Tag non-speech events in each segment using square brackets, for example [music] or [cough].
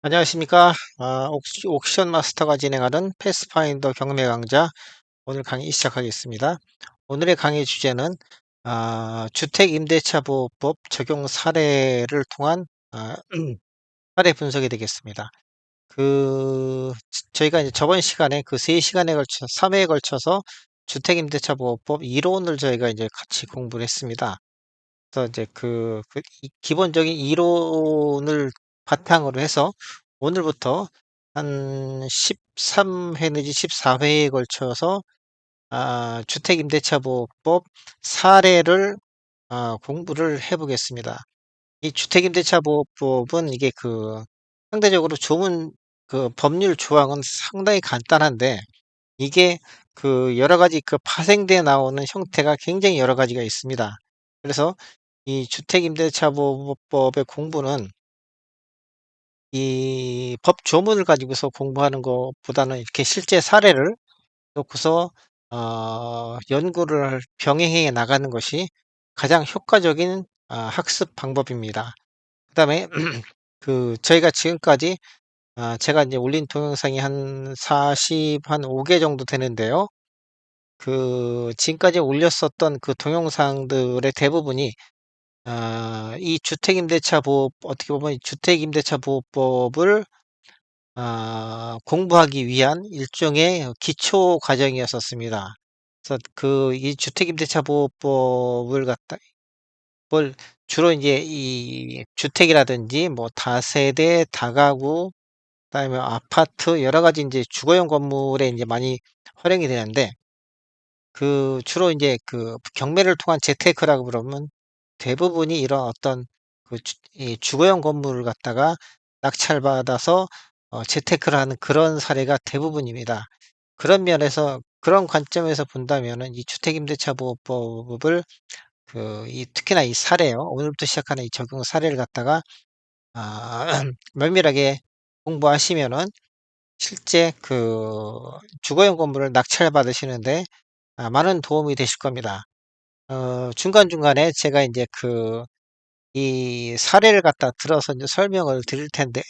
안녕하십니까. 아, 옥션 마스터가 진행하는 패스파인더 경매 강좌 오늘 강의 시작하겠습니다. 오늘의 강의 주제는 아, 주택임대차보호법 적용 사례를 통한 아, 사례 분석이 되겠습니다. 그 저희가 이제 저번 시간에 그 3시간에 걸쳐 3회에 걸쳐서 주택임대차보호법 이론을 저희가 이제 같이 공부를 했습니다. 그래서 이제 그, 그 이- 기본적인 이론을 바탕으로 해서 오늘부터 한 13회 내지 14회에 걸쳐서 아, 주택임대차보호법 사례를 아, 공부를 해보겠습니다. 이 주택임대차보호법은 이게 그 상대적으로 좋은 그 법률 조항은 상당히 간단한데 이게 그 여러 가지 그 파생돼 나오는 형태가 굉장히 여러 가지가 있습니다. 그래서 이 주택임대차보호법의 공부는 이 법 조문을 가지고서 공부하는 것보다는 이렇게 실제 사례를 놓고서 어, 연구를 병행해 나가는 것이 가장 효과적인 아, 학습 방법입니다. 그 다음에 [clears throat] 그 저희가 지금까지 아, 제가 이제 올린 동영상이 한 40, 한 5개 정도 되는데요. 그 지금까지 올렸었던 그 동영상들의 대부분이 아, 이 주택임대차 보호 어떻게 보면 이 주택임대차 보호법을 아, 공부하기 위한 일종의 기초 과정이었었습니다. 그래서 그 이 주택임대차 보호법을 갖다 뭘 주로 이제 이 주택이라든지 뭐 다세대, 다가구, 그다음에 아파트 여러 가지 이제 주거용 건물에 이제 많이 활용이 되는데 그 주로 이제 그 경매를 통한 재테크라고 그러면 대부분이 이런 어떤 그 주, 이 주거용 건물을 갖다가 낙찰받아서 어, 재테크를 하는 그런 사례가 대부분입니다. 그런 면에서 그런 관점에서 본다면은 이 주택임대차보호법을 그 이 특히나 이 사례요. 오늘부터 시작하는 이 적용 사례를 갖다가 아, [clears throat] 면밀하게 공부하시면은 실제 그 주거용 건물을 낙찰 받으시는데 아, 많은 도움이 되실 겁니다. 어, 중간중간에 제가 이제 그 이 사례를 갖다 들어서 이제 설명을 드릴 텐데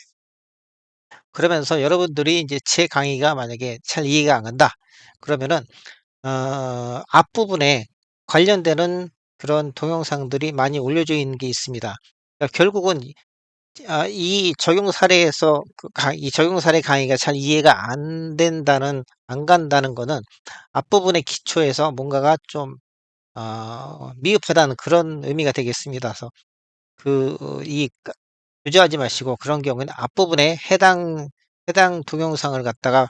그러면서 여러분들이 이제 제 강의가 만약에 잘 이해가 안 간다. 그러면은 어, 앞부분에 관련되는 그런 동영상들이 많이 올려져 있는 게 있습니다. 그러니까 결국은 아, 이 적용 사례에서 그 강- 이 적용 사례 강의가 잘 이해가 안 된다는 안 간다는 거는 앞부분의 기초에서 뭔가가 좀 어, 미흡하다는 그런 의미가 되겠습니다. 그래서 그 이 주저하지 마시고 그런 경우에는 앞부분에 해당 해당 동영상을 갖다가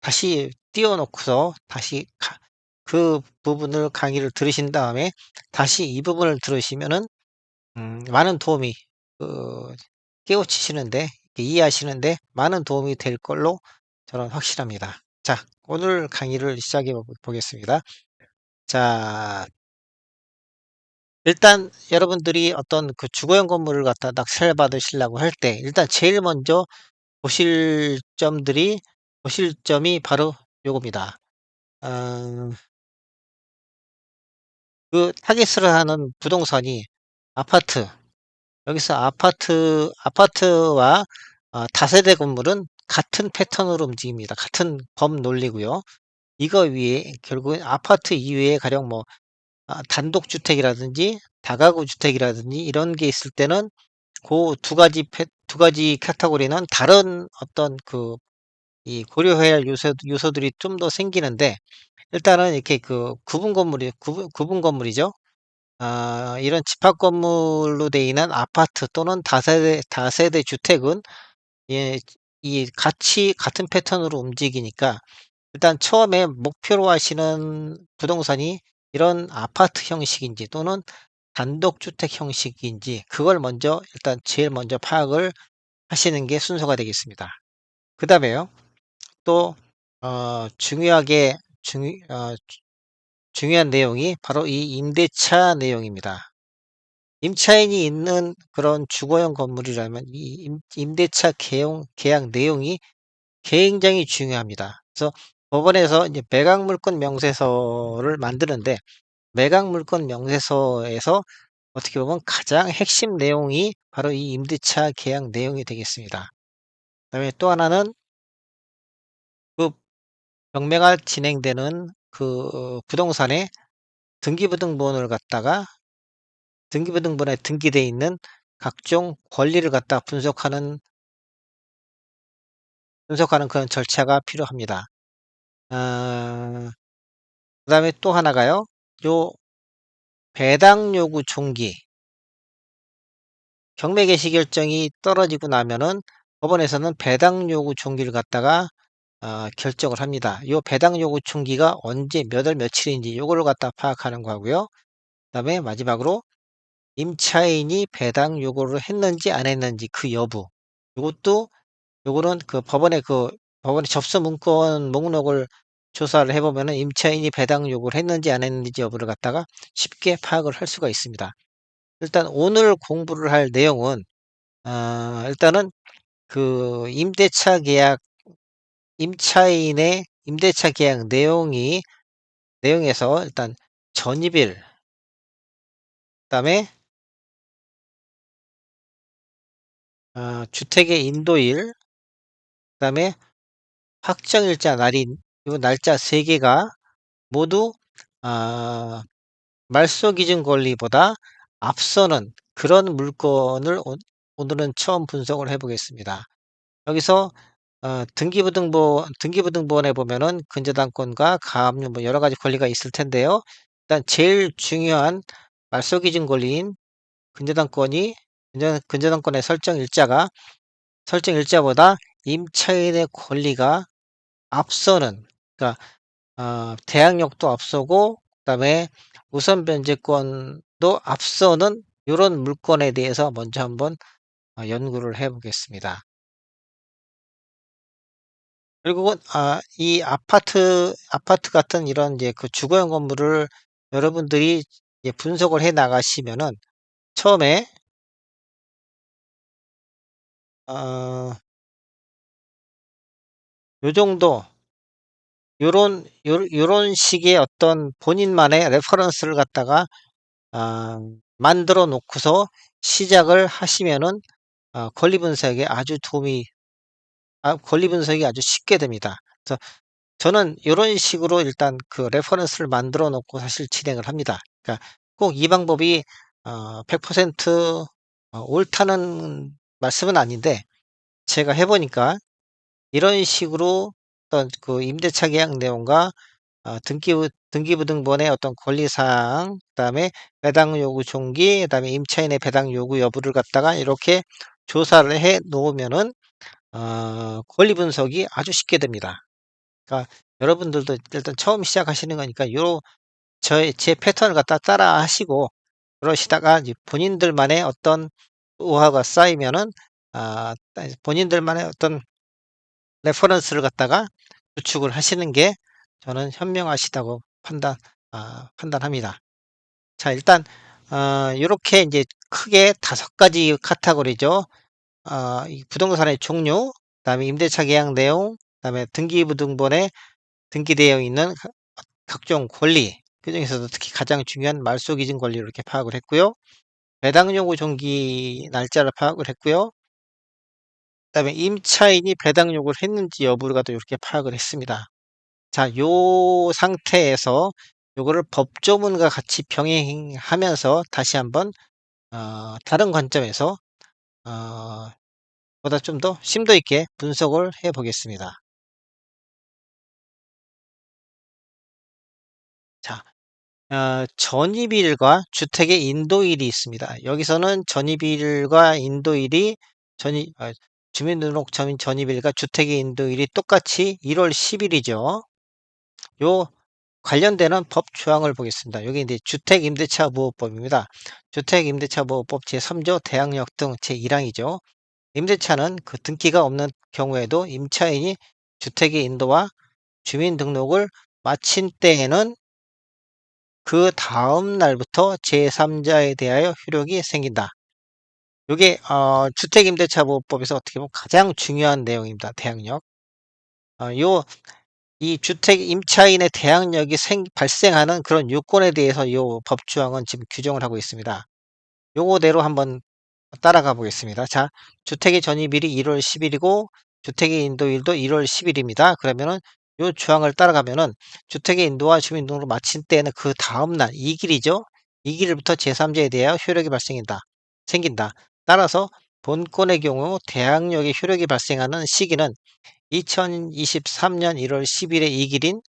다시 띄워 놓고서 다시 가- 그 부분을 강의를 들으신 다음에 다시 이 부분을 들으시면은 음, 많은 도움이 그 깨우치시는데 이해하시는데 많은 도움이 될 걸로 저는 확실합니다. 자, 오늘 강의를 시작해 보- 보겠습니다. 자, 일단 여러분들이 어떤 그 주거용 건물을 갖다 낙찰 받으시려고 할 때 일단 제일 먼저 보실 점들이 보실 점이 바로 요겁니다. 어, 그 타깃을 하는 부동산이 아파트 여기서 아파트 아파트와 어, 다세대 건물은 같은 패턴으로 움직입니다. 같은 법 논리고요. 이거 위에 결국엔 아파트 이외에 가령 뭐 아, 단독주택이라든지 다가구 주택이라든지 이런 게 있을 때는 그 두 가지 패, 두 가지 카테고리는 다른 어떤 그 이 고려해야 할 요소, 요소들이 좀 더 생기는데 일단은 이렇게 그 구분 건물이 구분, 구분 건물이죠. 아, 이런 집합 건물로 되어 있는 아파트 또는 다세대 다세대 주택은 예, 이 같이 같은 패턴으로 움직이니까 일단 처음에 목표로 하시는 부동산이 이런 아파트 형식인지 또는 단독주택 형식인지 그걸 먼저 일단 제일 먼저 파악을 하시는 게 순서가 되겠습니다. 그 다음에요. 또 어, 중요하게 중, 어, 중요한 내용이 바로 이 임대차 내용입니다. 임차인이 있는 그런 주거용 건물이라면 이임 임대차 계용 계약 내용이 굉장히 중요합니다. 그래서 법원에서 이제 매각 물권 명세서를 만드는데 매각 물권 명세서에서 어떻게 보면 가장 핵심 내용이 바로 이 임대차 계약 내용이 되겠습니다. 그 다음에 또 하나는 그 경매가 진행되는 그 부동산의 등기부등본을 갖다가 등기부등본에 등기되어 있는 각종 권리를 갖다 분석하는 분석하는 그런 절차가 필요합니다. 어, 그다음에 또 하나가요. 요 배당 요구 종기 경매 개시 결정이 떨어지고 나면은 법원에서는 배당 요구 종기를 갖다가 어, 결정을 합니다. 요 배당 요구 총기가 언제 몇 월 며칠인지 요거를 갖다 파악하는 거고요. 그다음에 마지막으로 임차인이 배당 요구를 했는지 안 했는지 그 여부. 요것도 요거는 그 법원의 그 법원의 접수 문건 목록을 조사를 해보면은 임차인이 배당 요구를 했는지 안 했는지 여부를 갖다가 쉽게 파악을 할 수가 있습니다. 일단 오늘 공부를 할 내용은 어, 일단은 그 임대차 계약 임차인의 임대차 계약 내용이 내용에서 일단 전입일 그다음에 어, 주택의 인도일 그다음에 확정일자 날인 이 날짜 세 개가 모두 아, 말소 기준 권리보다 앞서는 그런 물건을 오, 오늘은 처음 분석을 해보겠습니다. 여기서 어, 등기부등본 등기부등본에 보면은 근저당권과 가압류 뭐 여러 가지 권리가 있을 텐데요. 일단 제일 중요한 말소 기준 권리인 근저당권이 근저, 근저당권의 설정 일자가 설정 일자보다 임차인의 권리가 앞서는 그러니까 어, 대항력도 앞서고 그다음에 우선 변제권도 앞서는 이런 물건에 대해서 먼저 한번 어, 연구를 해보겠습니다. 그리고 아, 이 아파트 아파트 같은 이런 이제 그 주거용 건물을 여러분들이 이제 분석을 해 나가시면은 처음에 어, 요 정도 요런 요, 요런 식의 어떤 본인만의 레퍼런스를 갖다가 아, 만들어 놓고서 시작을 하시면은 어, 권리 분석에 아주 도움이 아, 권리 분석이 아주 쉽게 됩니다. 그래서 저는 이런 식으로 일단 그 레퍼런스를 만들어 놓고 사실 진행을 합니다. 그러니까 꼭 이 방법이 어, 100% 어, 옳다는 말씀은 아닌데 제가 해보니까 이런 식으로 어떤 그 임대차 계약 내용과 어, 등기부 등기부 등본의 어떤 권리사항, 그다음에 배당 요구 종기, 그다음에 임차인의 배당 요구 여부를 갖다가 이렇게 조사를 해 놓으면은 어, 권리 분석이 아주 쉽게 됩니다. 그러니까 여러분들도 일단 처음 시작하시는 거니까 요 저의 제 패턴을 갖다 따라 하시고 그러시다가 본인들만의 어떤 우화가 쌓이면은 아, 본인들만의 어떤 레퍼런스를 갖다가 구축을 하시는 게 저는 현명하시다고 판단 아, 판단합니다. 자, 일단 어, 이렇게 이제 크게 다섯 가지 카테고리죠. 어, 이 부동산의 종류, 그다음에 임대차 계약 내용, 그다음에 등기부등본에 등기되어 있는 가- 각종 권리, 그 중에서도 특히 가장 중요한 말소 기준 권리를 이렇게 파악을 했고요. 배당 요구 종기 날짜를 파악을 했고요. 그다음에 임차인이 배당 요구를 했는지 여부가 또 이렇게 파악을 했습니다. 자, 요 상태에서 요거를 법조문과 같이 병행하면서 다시 한번 어, 다른 관점에서 어, 보다 좀 더 심도 있게 분석을 해 보겠습니다. 자, 어, 전입일과 주택의 인도일이 있습니다. 여기서는 전입일과 인도일이 전입, 아, 주민등록 전, 전입일과 주택의 인도일이 똑같이 1월 10일이죠. 요 관련되는 법 조항을 보겠습니다. 여기 이제 주택임대차보호법입니다. 주택임대차보호법 제3조 대항력 등 제1항이죠. 임대차는 그 등기가 없는 경우에도 임차인이 주택의 인도와 주민등록을 마친 때에는 그 다음 날부터 제3자에 대하여 효력이 생긴다. 요게 어 주택임대차보호법에서 어떻게 보면 가장 중요한 내용입니다. 대항력. 어 요 이 주택 임차인의 대항력이 생 발생하는 그런 요건에 대해서 요 법조항은 지금 규정을 하고 있습니다. 요거대로 한번 따라가 보겠습니다. 자, 주택의 전입일이 1월 10일이고 주택의 인도일도 1월 10일입니다. 그러면은 요 조항을 따라가면은 주택의 인도와 주민등록을 마친 때에는 그 다음 날, 이 길이죠. 이 길부터 제3자에 대하여 효력이 발생한다. 생긴다. 따라서 본건의 경우 대항력의 효력이 발생하는 시기는 2023년 1월 10일의 이 길인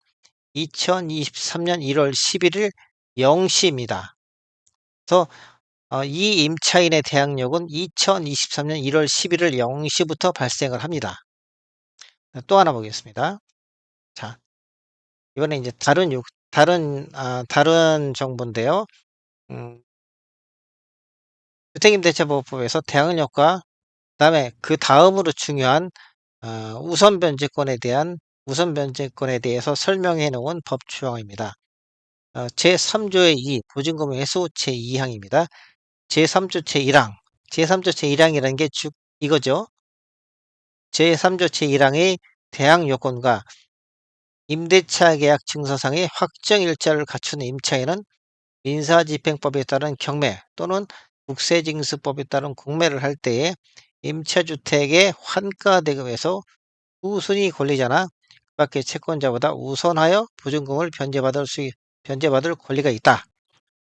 2023년 1월 11일 0시입니다. 그래서 어, 이 임차인의 대항력은 2023년 1월 11일 0시부터 발생을 합니다. 또 하나 보겠습니다. 자, 이번에 이제 다른 요, 다른 아, 다른 정보인데요. 음, 주택임대차보호법에서 대항력과 그다음에 그 다음으로 중요한 어, 우선 변제권에 대한 우선 변제권에 대해서 설명해 놓은 법 조항입니다. 어, 제3조의 2 보증금 회수 제2항입니다. 제3조 제1항 제3조 제1항이라는 게쭉 이거죠. 제3조 제1항의 대항 요건과 임대차 계약 증서상의 확정 일자를 갖춘 임차인은 민사집행법에 따른 경매 또는 국세징수법에 따른 공매를 할 때에 임차주택의 환가대금에서 우선이 권리자나 그 밖의 채권자보다 우선하여 보증금을 변제받을 수 변제받을 권리가 있다.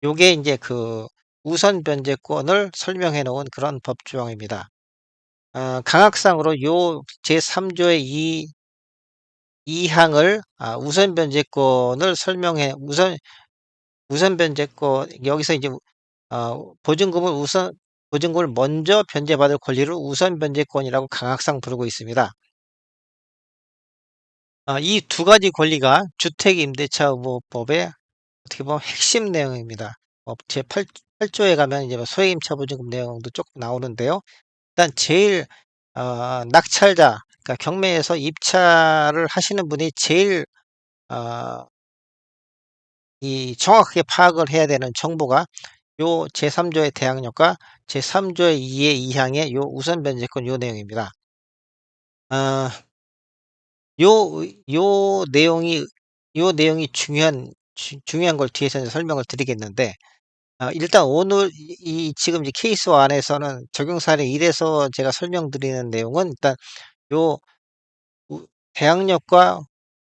요게 이제 그 우선 변제권을 설명해 놓은 그런 법 조항입니다. 어, 강학상으로 요 제3조의 이 2항을 아, 우선 변제권을 설명해 우선 우선 변제권 여기서 이제 어, 보증금을 우선 보증금을 먼저 변제받을 권리를 우선 변제권이라고 강학상 부르고 있습니다. 아, 이 두 가지 권리가 주택임대차보호법의 어떻게 보면 핵심 내용입니다. 어, 제 8 8조에 가면 이제 뭐 소액임차 보증금 내용도 조금 나오는데요. 일단 제일 어, 낙찰자, 그러니까 경매에서 입찰을 하시는 분이 제일 어, 이 정확하게 파악을 해야 되는 정보가 요 제3조의 대항력과 제3조의 2의 2항의 요 우선 변제권 요 내용입니다. 어, 요, 요 내용이, 요 내용이 중요한, 주, 중요한 걸 뒤에서 설명을 드리겠는데, 어, 일단 오늘 이, 이 지금 이제 케이스 안에서는 적용 사례 1에서 제가 설명드리는 내용은 일단 요 우- 대항력과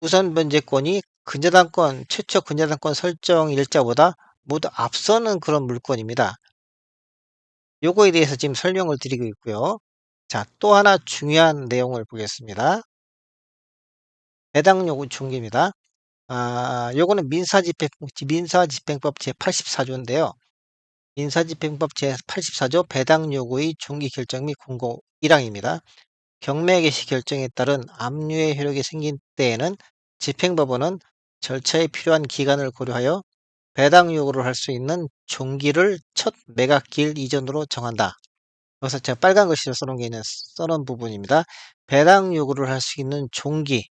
우선 변제권이 근저당권, 최초 근저당권 설정 일자보다 모두 앞서는 그런 물건입니다. 요거에 대해서 지금 설명을 드리고 있고요. 자, 또 하나 중요한 내용을 보겠습니다. 배당 요구 중개입니다. 아, 요거는 민사집행, 민사집행법 제84조인데요. 민사집행법 제84조 배당 요구의 종기 결정 및 공고 1항입니다. 경매 개시 결정에 따른 압류의 효력이 생긴 때에는 집행법원은 절차에 필요한 기간을 고려하여 배당 요구를 할 수 있는 종기를 첫 매각기일 이전으로 정한다. 여기서 제가 빨간 글씨로 써놓은 게 있는 써놓은 부분입니다. 배당 요구를 할 수 있는 종기,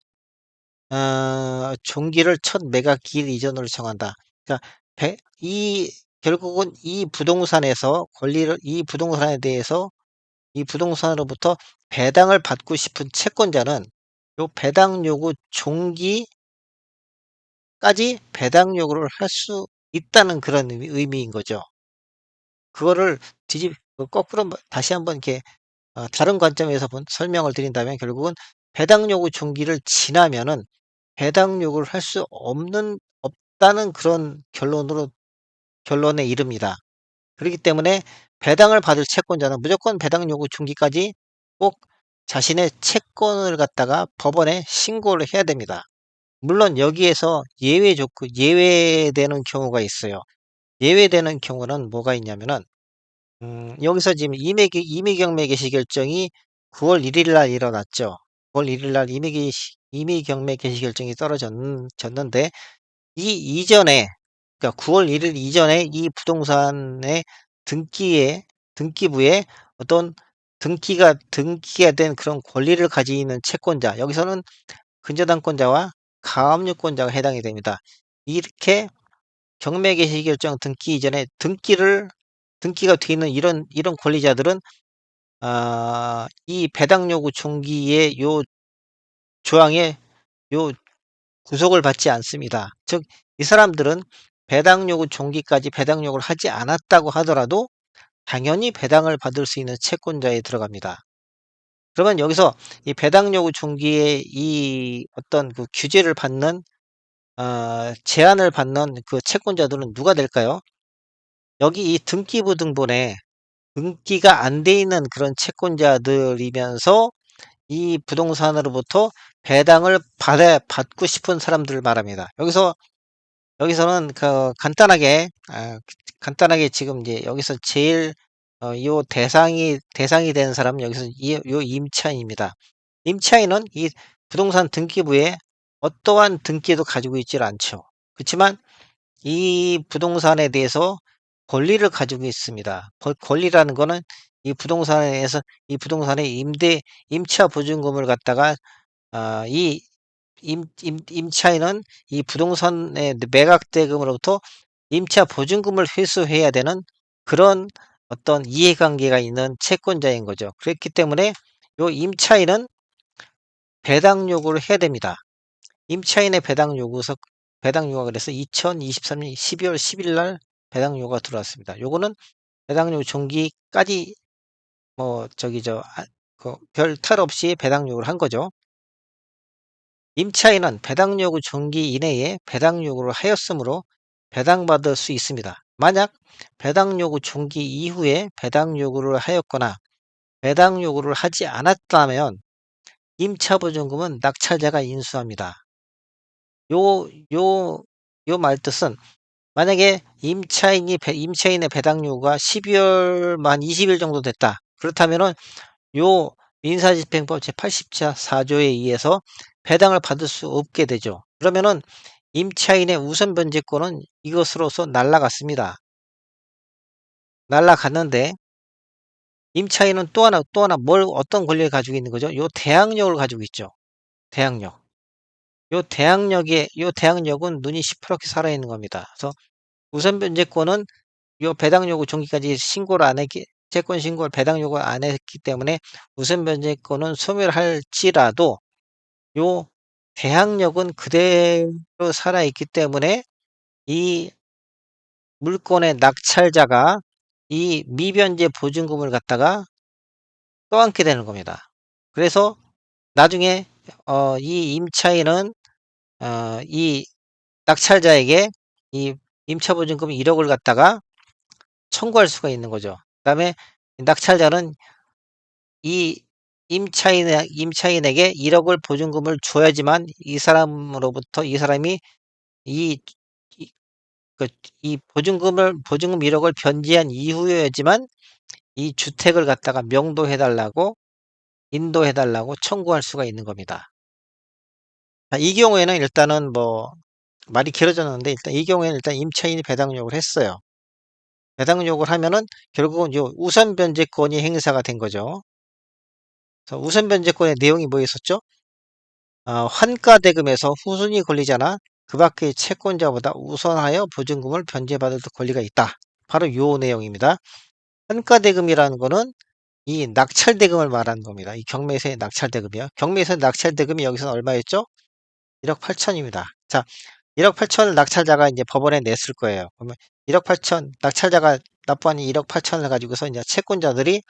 어, 종기를 첫 매각기일 이전으로 정한다. 그러니까 배, 이 결국은 이 부동산에서 권리를 이 부동산에 대해서 이 부동산으로부터 배당을 받고 싶은 채권자는 요 배당 요구 종기 까지 배당 요구를 할 수 있다는 그런 의미, 의미인 거죠. 그거를 뒤집 그 거꾸로 뭐 다시 한번 이렇게 어, 다른 관점에서 본, 설명을 드린다면 결국은 배당 요구 종기를 지나면은 배당 요구를 할 수 없는 없다는 그런 결론으로 결론에 이릅니다. 그렇기 때문에 배당을 받을 채권자는 무조건 배당 요구 중기까지 꼭 자신의 채권을 갖다가 법원에 신고를 해야 됩니다. 물론 여기에서 예외 조건, 예외되는 경우가 있어요. 예외되는 경우는 뭐가 있냐면은, 음, 여기서 지금 임의, 임의경매 개시 결정이 9월 1일 날 일어났죠. 9월 1일 날 임의, 임의경매 개시 결정이 떨어졌는데, 이 이전에 그러니까 9월 1일 이전에 이 부동산의 등기에 등기부에 어떤 등기가 등기가 된 그런 권리를 가지는 채권자 여기서는 근저당권자와 가압류권자가 해당이 됩니다. 이렇게 경매 개시 결정 등기 이전에 등기를 등기가 돼 있는 이런 이런 권리자들은 아, 이 배당 요구 종기의 요 조항에 요 구속을 받지 않습니다. 즉, 이 사람들은 배당 요구 종기까지 배당 요구를 하지 않았다고 하더라도 당연히 배당을 받을 수 있는 채권자에 들어갑니다. 그러면 여기서 이 배당 요구 종기의 이 어떤 그 규제를 받는 어, 제한을 받는 그 채권자들은 누가 될까요? 여기 이 등기부 등본에 등기가 안 돼 있는 그런 채권자들이면서 이 부동산으로부터 배당을 받아, 받고 싶은 사람들을 말합니다. 여기서, 여기서는 그 간단하게, 아, 간단하게 지금 이제 여기서 제일, 어, 요 대상이, 대상이 된 사람은 여기서 이, 요 임차인입니다. 임차인은 이 부동산 등기부에 어떠한 등기도 가지고 있질 않죠. 그렇지만 이 부동산에 대해서 권리를 가지고 있습니다. 권- 권리라는 거는 이 부동산에서 이 부동산의 임대 임차 보증금을 갖다가 아, 이 임, 임, 임차인은 이 부동산의 매각 대금으로부터 임차 보증금을 회수해야 되는 그런 어떤 이해관계가 있는 채권자인 거죠. 그렇기 때문에 요 임차인은 배당 요구를 해야 됩니다. 임차인의 배당 요구서 배당 요구가 그래서 2023년 12월 10일 날 배당 요구가 들어왔습니다. 요거는 배당 요구 종기까지 뭐 저기 저별 탈 없이 배당 요구를 한 거죠. 임차인은 배당 요구 종기 이내에 배당 요구를 하였으므로 배당받을 수 있습니다. 만약 배당 요구 종기 이후에 배당 요구를 하였거나 배당 요구를 하지 않았다면 임차보증금은 낙찰자가 인수합니다. 요, 요, 요 말뜻은 만약에 임차인이, 배- 임차인의 배당 요구가 12월 만 20일 정도 됐다. 그렇다면은 요 민사집행법 제84조에 의해서 배당을 받을 수 없게 되죠. 그러면은 임차인의 우선 변제권은 이것으로서 날라갔습니다. 날라갔는데 임차인은 또 하나 또 하나 뭘 어떤 권리를 가지고 있는 거죠? 요 대항력을 가지고 있죠. 대항력. 요 대항력에 요 대항력은 눈이 시퍼렇게 살아 있는 겁니다. 그래서 우선 변제권은 요 배당 요구 종기까지 신고를 안 했기 채권 신고를 배당 요구를 안 했기 때문에 우선 변제권은 소멸할지라도 요 대항력은 그대로 살아 있기 때문에 이 물건의 낙찰자가 이 미변제 보증금을 갖다가 떠안게 되는 겁니다. 그래서 나중에 어, 이 임차인은 어, 이 낙찰자에게 이 임차보증금 1억을 갖다가 청구할 수가 있는 거죠. 그 다음에 낙찰자는 이 임차인, 임차인에게 1억을 보증금을 줘야지만 이 사람으로부터 이 사람이 이, 이, 그, 이 보증금을, 보증금 1억을 변제한 이후여야지만 이 주택을 갖다가 명도해달라고, 인도해달라고 청구할 수가 있는 겁니다. 자, 이 경우에는 일단은 뭐, 말이 길어졌는데, 일단 이 경우에는 일단 임차인이 배당 요구를 했어요. 배당 요구를 하면은 결국은 요 우선 변제권이 행사가 된 거죠. 우선 변제권의 내용이 뭐였었죠? 어, 환가 대금에서 후순위 권리자나 그 밖의 채권자보다 우선하여 보증금을 변제받을 권리가 있다. 바로 요 내용입니다. 환가 대금이라는 거는 이 낙찰 대금을 말하는 겁니다. 이 경매에서의 낙찰 대금이요. 경매에서의 낙찰 대금이 여기서는 얼마였죠? 1억 8천입니다. 자, 1억 8천을 낙찰자가 이제 법원에 냈을 거예요. 그러면 1억 8천 낙찰자가 납부한 1억 8천을 가지고서 이제 채권자들이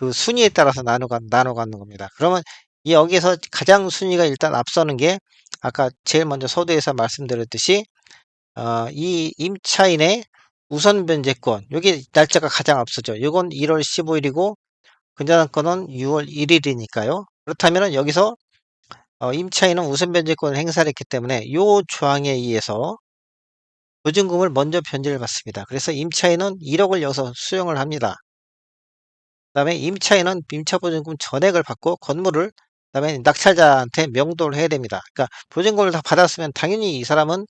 그 순위에 따라서 나눠 나눠 가는 겁니다. 그러면 이 여기서 가장 순위가 일단 앞서는 게 아까 제일 먼저 서두에서 말씀드렸듯이 어, 이 임차인의 우선 변제권 여기 날짜가 가장 앞서죠. 이건 1월 15일이고 근저당 건은 6월 1일이니까요. 그렇다면 여기서 어, 임차인은 우선 변제권을 행사를 했기 때문에 이 조항에 의해서 보증금을 먼저 변제를 받습니다. 그래서 임차인은 1억을 여기서 수령을 합니다. 그 다음에 임차인은 임차 보증금 전액을 받고 건물을 그 다음에 낙찰자한테 명도를 해야 됩니다. 그러니까 보증금을 다 받았으면 당연히 이 사람은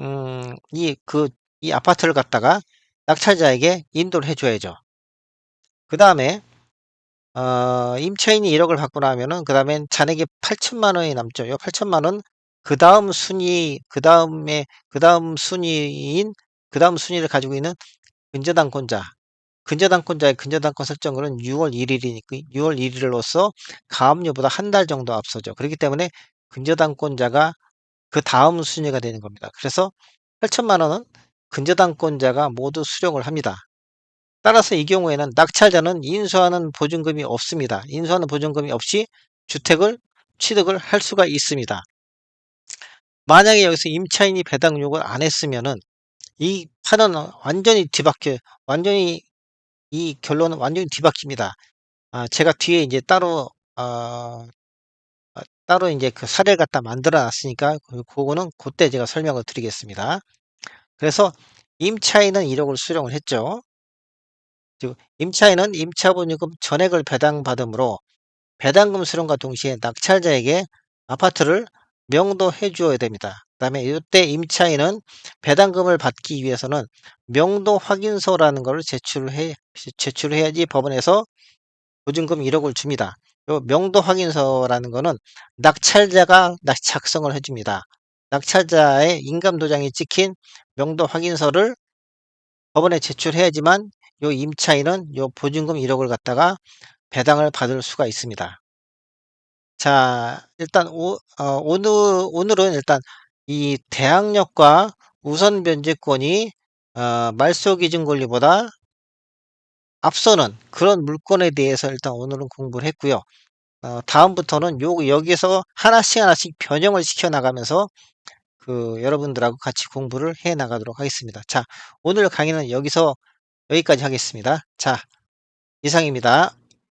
음, 이, 그, 이 아파트를 갖다가 낙찰자에게 인도를 해줘야죠. 그 다음에 어, 임차인이 1억을 받고 나면은 그 다음엔 잔액이 8천만 원이 남죠. 이 8천만 원 그 다음 순위 그 다음에 그 다음 순위인 그 다음 순위를 가지고 있는 근저당권자 근저당권자의 근저당권 설정일은 6월 1일이니까 6월 1일로서 가압류보다 한 달 정도 앞서죠. 그렇기 때문에 근저당권자가 그 다음 순위가 되는 겁니다. 그래서 8천만 원은 근저당권자가 모두 수령을 합니다. 따라서 이 경우에는 낙찰자는 인수하는 보증금이 없습니다. 인수하는 보증금이 없이 주택을 취득을 할 수가 있습니다. 만약에 여기서 임차인이 배당 요구를 안 했으면은 이 판은 완전히 뒤바뀌어 완전히 이 결론은 완전히 뒤바뀝니다. 아, 제가 뒤에 이제 따로 어, 아, 따로 이제 그 사례를 갖다 만들어 놨으니까 그- 그거는 그때 제가 설명을 드리겠습니다. 그래서 임차인은 1 억을 수령을 했죠. 임차인은 임차보증금 전액을 배당받으므로 배당금 수령과 동시에 낙찰자에게 아파트를 명도해 주어야 됩니다. 그다음에 이때 임차인은 배당금을 받기 위해서는 명도 확인서라는 것을 제출해 제출해야지 법원에서 보증금 1억을 줍니다. 요 명도 확인서라는 거는 낙찰자가 낙- 작성을 해줍니다. 낙찰자의 인감 도장이 찍힌 명도 확인서를 법원에 제출해야지만 요 임차인은 요 보증금 1억을 갖다가 배당을 받을 수가 있습니다. 자, 일단 오, 어, 오늘 오늘은 일단 이 대항력과 우선 변제권이 어, 말소 기준 권리보다 앞서는 그런 물건에 대해서 일단 오늘은 공부를 했고요. 어, 다음부터는 요 여기서 하나씩 하나씩 변형을 시켜 나가면서 그 여러분들하고 같이 공부를 해 나가도록 하겠습니다. 자, 오늘 강의는 여기서 여기까지 하겠습니다. 자, 이상입니다.